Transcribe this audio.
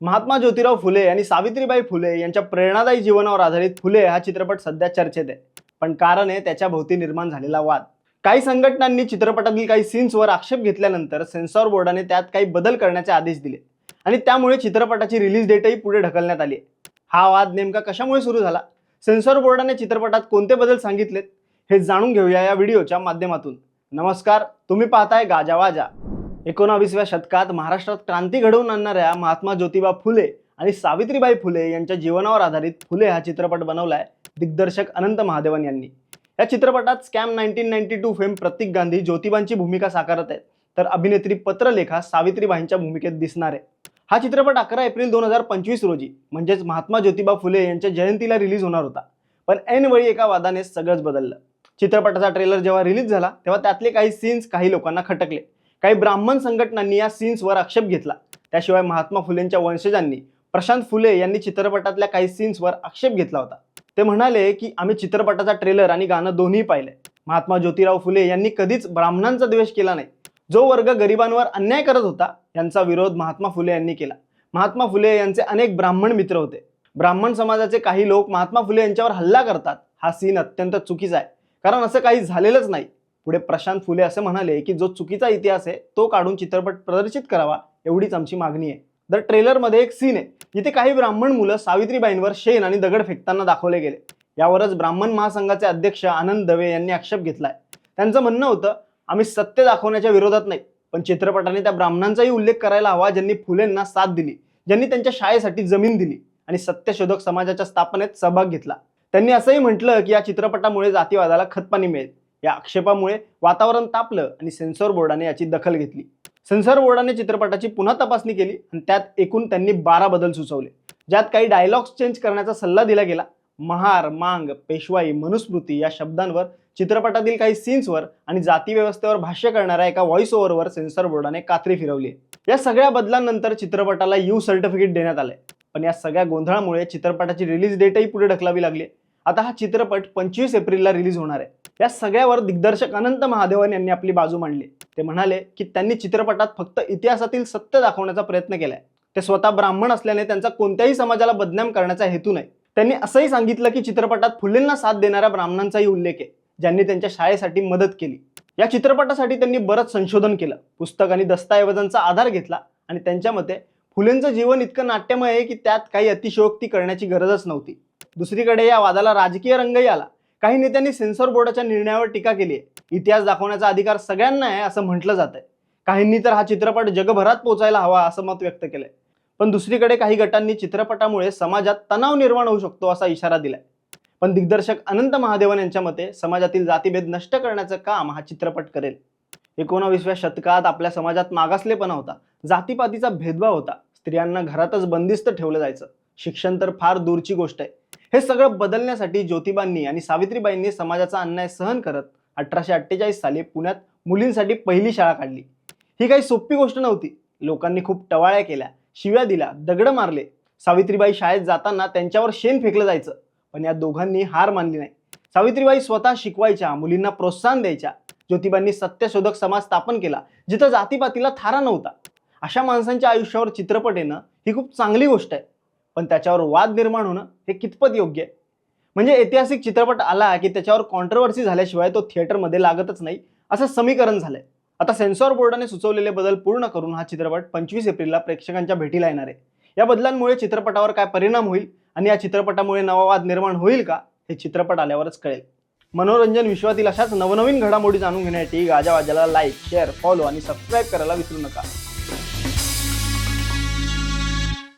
महात्मा ज्योतिराव फुले आणि सावित्रीबाई फुले यांच्या प्रेरणादायी जीवनावर आधारित फुले हा चित्रपट सध्या चर्चेत आहे. पण कारण आहे त्याच्या भोवती निर्माण झालेला वाद. काही संघटनांनी चित्रपटातील काही सीन्सवर आक्षेप घेतल्यानंतर सेन्सॉर बोर्डाने त्यात काही बदल करण्याचे आदेश दिले. आणि त्यामुळे चित्रपटाची रिलीज डेटही पुढे ढकलण्यात आली हा वाद नेमका कशामुळे सुरू झाला? सेन्सॉर बोर्डाने चित्रपटात कोणते बदल सांगितलेत? हे जाणून घेऊया या व्हिडिओच्या माध्यमातून. नमस्कार तुम्ही पाहताय गाजा वाजा. एकोणावीसव्या शतकात महाराष्ट्रात क्रांती घडवून आणणाऱ्या महात्मा ज्योतिबा फुले आणि सावित्रीबाई फुले यांच्या जीवनावर आधारित फुले हा चित्रपट बनवलाय दिग्दर्शक अनंत महादेवन यांनी. या चित्रपटात scam nineteen ninety two fame Pratik Gandhi ज्योतिबांची भूमिका साकारत आहेत. तर अभिनेत्री पत्रलेखा सावित्रीबाईंच्या भूमिकेत दिसणार आहे. हा चित्रपट अकरा एप्रिल दोन हजार पंचवीस रोजी म्हणजेच महात्मा ज्योतिबा फुले यांच्या जयंतीला रिलीज होणार होता. पण ऐनवेळी एका वादाने सगळंच बदललं. चित्रपटाचा ट्रेलर जेव्हा रिलीज झाला तेव्हा त्यातले काही सीन्स काही लोकांना खटकले. काही ब्राह्मण संघटनांनी या सीन्सवर आक्षेप घेतला. त्याशिवाय महात्मा फुलेंच्या वंशजांनी प्रशांत फुले यांनी चित्रपटातल्या काही सीन्सवर आक्षेप घेतला होता. ते म्हणाले की आम्ही चित्रपटाचा ट्रेलर आणि गाणं दोन्ही पाहिले महात्मा ज्योतिराव फुले यांनी कधीच ब्राह्मणांचा द्वेष केला नाही. जो वर्ग गरिबांवर अन्याय करत होता यांचा विरोध महात्मा फुले यांनी केला. महात्मा फुले यांचे अनेक ब्राह्मण मित्र होते. ब्राह्मण समाजाचे काही लोक महात्मा फुले यांच्यावर हल्ला करतात. हा सीन अत्यंत चुकीचा आहे. कारण असं काही झालेलंच नाही. पुढे प्रशांत फुले असे म्हणाले की जो चुकीचा इतिहास आहे तो काढून चित्रपट प्रदर्शित करावा एवढीच आमची मागणी आहे. तर ट्रेलरमध्ये एक सीन आहे. जिथे काही ब्राह्मण मुलं सावित्रीबाईंवर शेण आणि दगड फेकताना दाखवले गेले. यावरच ब्राह्मण महासंघाचे अध्यक्ष आनंद दवे यांनी आक्षेप घेतलाय. त्यांचं म्हणणं होतं आम्ही सत्य दाखवण्याच्या विरोधात नाही पण चित्रपटाने त्या ब्राह्मणांचाही उल्लेख करायला हवा ज्यांनी फुलेंना साथ दिली ज्यांनी त्यांच्या शाळेसाठी जमीन दिली आणि सत्यशोधक समाजाच्या स्थापनेत सहभाग घेतला. त्यांनी असंही म्हटलं की या चित्रपटामुळे जातीवादाला खतपाणी मिळेल. या आक्षेपामुळे वातावरण तापलं आणि सेन्सॉर बोर्डाने याची दखल घेतली. सेन्सॉर बोर्डाने चित्रपटाची पुन्हा तपासणी केली आणि त्यात एकूण त्यांनी बारा बदल सुचवले. ज्यात काही डायलॉग्स चेंज करण्याचा सल्ला दिला गेला. महार मांग पेशवाई मनुस्मृती या शब्दांवर चित्रपटातील काही सीन्सवर आणि जाती व्यवस्थेवर भाष्य करणाऱ्या एका व्हॉइस ओव्हरवर सेन्सॉर बोर्डाने कात्री फिरवली या सगळ्या बदलांनंतर चित्रपटाला यू सर्टिफिकेट देण्यात आलंय. पण या सगळ्या गोंधळामुळे चित्रपटाची रिलीज डेटही पुढे ढकलावी लागली आता हा चित्रपट पंचवीस एप्रिलला रिलीज होणार आहे. या सगळ्यावर दिग्दर्शक अनंत महादेवन यांनी आपली बाजू मांडली. ते म्हणाले की त्यांनी चित्रपटात फक्त इतिहासातील सत्य दाखवण्याचा प्रयत्न केलाय. ते स्वतः ब्राह्मण असल्याने त्यांचा कोणत्याही समाजाला बदनाम करण्याचा हेतू नाही. त्यांनी असंही सांगितलं की चित्रपटात फुलेंना साथ देणाऱ्या ब्राह्मणांचाही उल्लेख आहे ज्यांनी त्यांच्या शाळेसाठी मदत केली. या चित्रपटासाठी त्यांनी बरंच संशोधन केलं. पुस्तक आणि दस्तऐवजांचा आधार घेतला आणि त्यांच्या मते फुलेंचं जीवन इतकं नाट्यमय आहे की त्यात काही अतिशयोक्ती करण्याची गरजच नव्हती. दुसरीकडे या वादाला राजकीय रंगही आला. काही नेत्यांनी सेन्सॉर बोर्डाच्या निर्णयावर टीका केली आहे. इतिहास दाखवण्याचा अधिकार सगळ्यांना आहे असं म्हटलं जात आहे. काहींनी तर हा चित्रपट जगभरात पोचायला हवा असं मत व्यक्त केलंय. पण दुसरीकडे काही गटांनी चित्रपटामुळे समाजात तणाव निर्माण होऊ शकतो असा इशारा दिलाय. पण दिग्दर्शक अनंत महादेवन यांच्या मते समाजातील जातीभेद नष्ट करण्याचं काम हा चित्रपट करेल. एकोणावीसव्या शतकात आपल्या समाजात मागासलेपणा होता. जातीपातीचा भेदभाव होता. स्त्रियांना घरातच बंदिस्त ठेवलं जायचं. शिक्षण तर फार दूरची गोष्ट आहे. हे सगळं बदलण्यासाठी ज्योतिबांनी आणि सावित्रीबाईंनी समाजाचा अन्याय सहन करत अठराशे अठ्ठेचाळीस साली पुण्यात मुलींसाठी पहिली शाळा काढली. ही काही सोपी गोष्ट नव्हती. लोकांनी खूप टवाळ्या केल्या शिव्या दिल्या दगड मारले. सावित्रीबाई शाळेत जाताना त्यांच्यावर शेण फेकलं जायचं पण या दोघांनी हार मानली नाही. सावित्रीबाई स्वतः शिकवायच्या मुलींना प्रोत्साहन द्यायच्या. ज्योतिबांनी सत्यशोधक समाज स्थापन केला जिथं जातीपातीला थारा नव्हता. अशा माणसांच्या आयुष्यावर चित्रपट येणं ही खूप चांगली गोष्ट आहे. पण त्याच्यावर वाद निर्माण होणं हे कितपत योग्य आहे? म्हणजे ऐतिहासिक चित्रपट आला की त्याच्यावर कॉन्ट्रवर्सी झाल्याशिवाय तो थिएटरमध्ये लागतच नाही असं समीकरण झालंय. आता सेन्सॉर बोर्डाने सुचवलेले बदल पूर्ण करून हा चित्रपट पंचवीस एप्रिलला प्रेक्षकांच्या भेटीला येणार आहे. या बदलांमुळे चित्रपटावर काय परिणाम होईल आणि या चित्रपटामुळे नवा वाद निर्माण होईल का हे चित्रपट आल्यावरच कळेल. मनोरंजन विश्वातील अशाच नवनवीन घडामोडी जाणून घेण्यासाठी गाजावाजाला लाईक शेअर फॉलो आणि सबस्क्राईब करायला विसरू नका.